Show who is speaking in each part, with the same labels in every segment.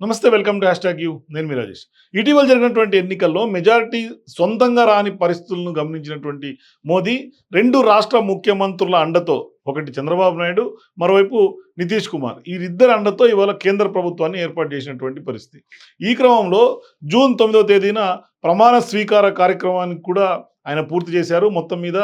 Speaker 1: నమస్తే welcome to hashtag you. నేను మీ రాజేష్. ఇటీవల జరిగినటువంటి ఎన్నికల్లో మెజారిటీ సొంతంగా రాని పరిస్థితులను గమనించినటువంటి మోదీ రెండు రాష్ట్ర ముఖ్యమంత్రుల అండతో ఒకటి చంద్రబాబు నాయుడు మరోవైపు నితీష్ కుమార్ వీరిద్దరి అండతో ఇవాళ కేంద్ర ప్రభుత్వాన్ని ఏర్పాటు చేసినటువంటి పరిస్థితి. ఈ క్రమంలో జూన్ తొమ్మిదవ తేదీన ప్రమాణ స్వీకార కార్యక్రమానికి కూడా ఆయన పూర్తి చేశారు. మొత్తం మీద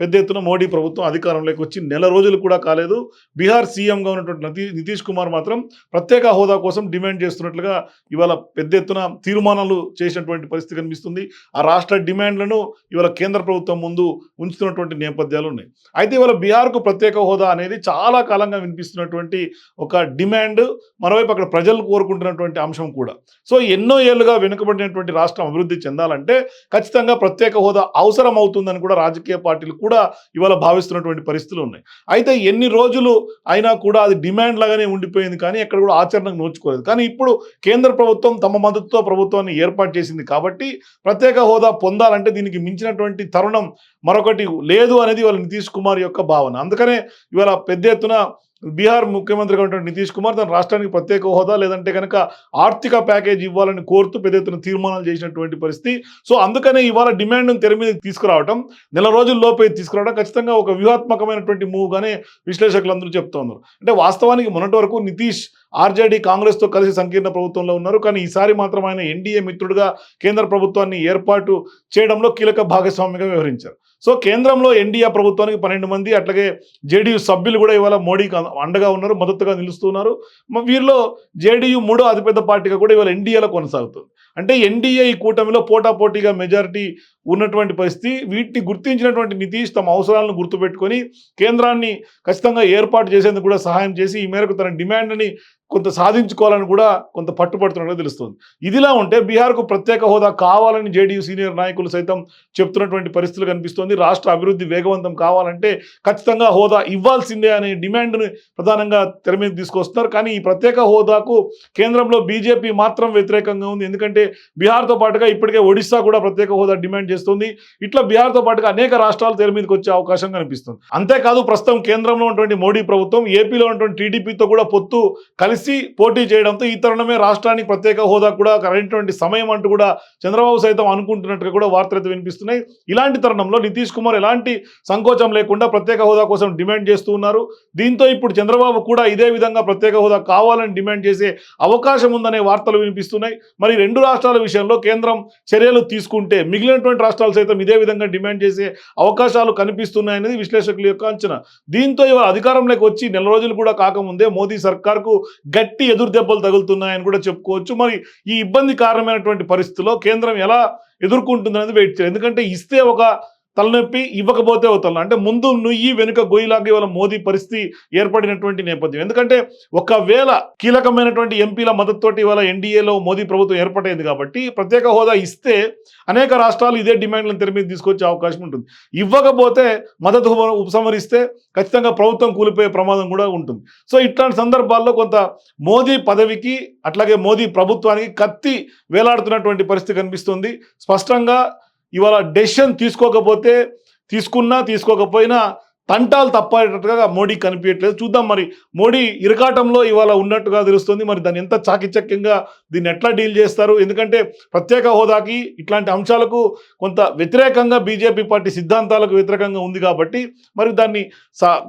Speaker 1: పెద్ద ఎత్తున మోడీ ప్రభుత్వం అధికారంలోకి వచ్చి నెల రోజులు కూడా కాలేదు. బీహార్ సీఎంగా ఉన్నటువంటి నితీష్ కుమార్ మాత్రం ప్రత్యేక హోదా కోసం డిమాండ్ చేస్తున్నట్లుగా ఇవాళ పెద్ద ఎత్తున తీర్మానాలు చేసినటువంటి పరిస్థితి కనిపిస్తుంది. ఆ రాష్ట్ర డిమాండ్లను ఇవాళ కేంద్ర ప్రభుత్వం ముందు ఉంచుతున్నటువంటి నేపథ్యాలు ఉన్నాయి. అయితే ఇవాళ బీహార్కు ప్రత్యేక హోదా అనేది చాలా కాలంగా వినిపిస్తున్నటువంటి ఒక డిమాండ్ మరోవైపు అక్కడ ప్రజలు కోరుకుంటున్నటువంటి అంశం కూడా. సో ఎన్నో ఏళ్ళుగా వెనుకబడినటువంటి రాష్ట్రం అభివృద్ధి చెందాలంటే ఖచ్చితంగా ప్రత్యేక హోదా అవసరం అవుతుందని కూడా రాజకీయ పార్టీలు కూడా ఇవాళ భావిస్తున్నటువంటి పరిస్థితులు ఉన్నాయి. అయితే ఎన్ని రోజులు అయినా కూడా అది డిమాండ్ లాగానే ఉండిపోయింది కానీ ఎక్కడ కూడా ఆచరణకు నోచుకోలేదు. కానీ ఇప్పుడు కేంద్ర ప్రభుత్వం తమ మద్దతుతో ప్రభుత్వాన్ని ఏర్పాటు చేసింది కాబట్టి ప్రత్యేక హోదా పొందాలంటే దీనికి మించినటువంటి తరుణం మరొకటి లేదు అనేది ఇవాళ నితీష్ కుమార్ యొక్క భావన. అందుకనే ఇవాళ పెద్ద ఎత్తున బీహార్ ముఖ్యమంత్రిగా ఉన్నటువంటి నితీష్ కుమార్ తన రాష్ట్రానికి ప్రత్యేక హోదా లేదంటే కనుక ఆర్థిక ప్యాకేజ్ ఇవ్వాలని కోరుతూ పెద్ద ఎత్తున తీర్మానాలు చేసినటువంటి పరిస్థితి. సో అందుకనే ఇవాళ డిమాండ్ను తెర మీద తీసుకురావడం నెల రోజుల్లోపే తీసుకురావడం ఖచ్చితంగా ఒక వ్యూహాత్మకమైనటువంటి మూవ్గానే విశ్లేషకులందరూ చెప్తున్నారు. అంటే వాస్తవానికి మొన్నటి వరకు నితీష్ ఆర్జేడీ కాంగ్రెస్తో కలిసి సంకీర్ణ ప్రభుత్వంలో ఉన్నారు. కానీ ఈసారి మాత్రం ఆయన ఎన్డీఏ మిత్రుడుగా కేంద్ర ప్రభుత్వాన్ని ఏర్పాటు చేయడంలో కీలక భాగస్వామిగా వ్యవహరించారు. సో కేంద్రంలో ఎన్డీఏ ప్రభుత్వానికి పన్నెండు మంది అట్లాగే జేడీయూ సభ్యులు కూడా ఇవాళ మోడీకి అండగా ఉన్నారు మద్దతుగా నిలుస్తున్నారు వీరిలో జేడీయూ మూడో అతిపెద్ద పార్టీగా కూడా ఇవాళ ఎన్డీఏలో కొనసాగుతుంది. అంటే ఎన్డీఏ ఈ కూటమిలో పోటాపోటీగా మెజారిటీ ఉన్నటువంటి పరిస్థితి వీటిని గుర్తించినటువంటి నితీష్ తమ అవసరాలను గుర్తుపెట్టుకొని కేంద్రాన్ని ఖచ్చితంగా ఏర్పాటు చేసేందుకు కూడా సహాయం చేసి ఈ మేరకు తన డిమాండ్ని కొంత సాధించుకోవాలని కూడా కొంత పట్టుపడుతున్నట్లు తెలుస్తుంది. ఇదిలా ఉంటే బీహార్కు ప్రత్యేక హోదా కావాలని జేడీయూ సీనియర్ నాయకులు సైతం చెప్తున్నటువంటి పరిస్థితులు కనిపిస్తోంది. రాష్ట్ర అభివృద్ధి వేగవంతం కావాలంటే ఖచ్చితంగా హోదా ఇవ్వాల్సిందే అనే డిమాండ్ను ప్రధానంగా తెర మీద తీసుకొస్తున్నారు. కానీ ఈ ప్రత్యేక హోదాకు కేంద్రంలో బీజేపీ మాత్రం వ్యతిరేకంగా ఉంది. ఎందుకంటే బీహార్తో పాటుగా ఇప్పటికే ఒడిశా కూడా ప్రత్యేక హోదా డిమాండ్ చేస్తుంది. ఇట్లా బీహార్తో పాటుగా అనేక రాష్ట్రాలు తెర మీదకి వచ్చే అవకాశం కనిపిస్తుంది. అంతేకాదు ప్రస్తుతం కేంద్రంలో ఉన్నటువంటి మోడీ ప్రభుత్వం ఏపీలో ఉన్నటువంటి టీడీపీతో కూడా పొత్తు కలిసి పోటీ చేయడంతో ఈ తరుణమే రాష్ట్రానికి ప్రత్యేక హోదా కూడా కరెంటువంటి సమయం అంటూ కూడా చంద్రబాబు సైతం అనుకుంటున్నట్టుగా కూడా వార్తలు అయితే వినిపిస్తున్నాయి. ఇలాంటి తరుణంలో నితీష్ కుమార్ ఎలాంటి సంకోచం లేకుండా ప్రత్యేక హోదా కోసం డిమాండ్ చేస్తూ ఉన్నారు. దీంతో ఇప్పుడు చంద్రబాబు కూడా ఇదే విధంగా ప్రత్యేక హోదా కావాలని డిమాండ్ చేసే అవకాశం ఉందనే వార్తలు వినిపిస్తున్నాయి. మరి రెండు రాష్ట్రాల విషయంలో కేంద్రం చర్యలు తీసుకుంటే మిగిలినటువంటి రాష్ట్రాలు సైతం ఇదే విధంగా డిమాండ్ చేసే అవకాశాలు కనిపిస్తున్నాయనేది విశ్లేషకుల యొక్క అంచనా. దీంతో ఇవాళ అధికారంలోకి వచ్చి నెల రోజులు కూడా కాకముందే మోదీ సర్కార్కు గట్టి ఎదురు దెబ్బలు తగులుతున్నాయని కూడా చెప్పుకోవచ్చు. మరి ఈ ఇబ్బంది కారణమైనటువంటి పరిస్థితుల్లో కేంద్రం ఎలా ఎదుర్కొంటుందనేది వెయిట్ చేయాలి. ఎందుకంటే ఇస్తే ఒక తలనొప్పి ఇవ్వకపోతే అవుతాను అంటే ముందు నుయ్యి వెనుక గొయ్యిలాగా ఇవాళ మోదీ పరిస్థితి ఏర్పడినటువంటి నేపథ్యం. ఎందుకంటే ఒకవేళ కీలకమైనటువంటి ఎంపీల మద్దతుతోటి ఇవాళ ఎన్డీఏలో మోదీ ప్రభుత్వం ఏర్పడైంది కాబట్టి ప్రత్యేక హోదా ఇస్తే అనేక రాష్ట్రాలు ఇదే డిమాండ్లను తెర మీద తీసుకొచ్చే అవకాశం ఉంటుంది. ఇవ్వకపోతే మద్దతు ఉపసంహరిస్తే ఖచ్చితంగా ప్రభుత్వం కూలిపోయే ప్రమాదం కూడా ఉంటుంది. సో ఇట్లాంటి సందర్భాల్లో కొంత మోదీ పదవికి అట్లాగే మోదీ ప్రభుత్వానికి కత్తి వేలాడుతున్నటువంటి పరిస్థితి కనిపిస్తుంది. స్పష్టంగా ఇవాళ డెసిషన్ తీసుకోకపోతే తీసుకున్నా తీసుకోకపోయినా తంటాలు తప్పేటట్టుగా మోడీ కనిపించట్లేదు. చూద్దాం మరి. మోడీ ఇరకాటంలో ఇవాళ ఉన్నట్టుగా తెలుస్తుంది. మరి దాన్ని ఎంత చాకిచక్యంగా దీన్ని ఎట్లా డీల్ చేస్తారు? ఎందుకంటే ప్రత్యేక హోదాకి ఇట్లాంటి అంశాలకు కొంత వ్యతిరేకంగా బీజేపీ పార్టీ సిద్ధాంతాలకు వ్యతిరేకంగా ఉంది కాబట్టి మరి దాన్ని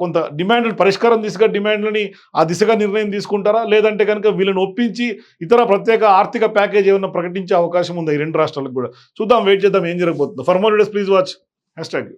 Speaker 1: కొంత డిమాండ్ పరిష్కారం దిశగా డిమాండ్లని ఆ దిశగా నిర్ణయం తీసుకుంటారా? లేదంటే కనుక వీళ్ళని ఒప్పించి ఇతర ప్రత్యేక ఆర్థిక ప్యాకేజ్ ఏమైనా ప్రకటించే అవకాశం ఉందా ఈ రెండు రాష్ట్రాలకు కూడా? చూద్దాం వెయిట్ చేద్దాం ఏం జరగబోతుందో. For more please watch hashtag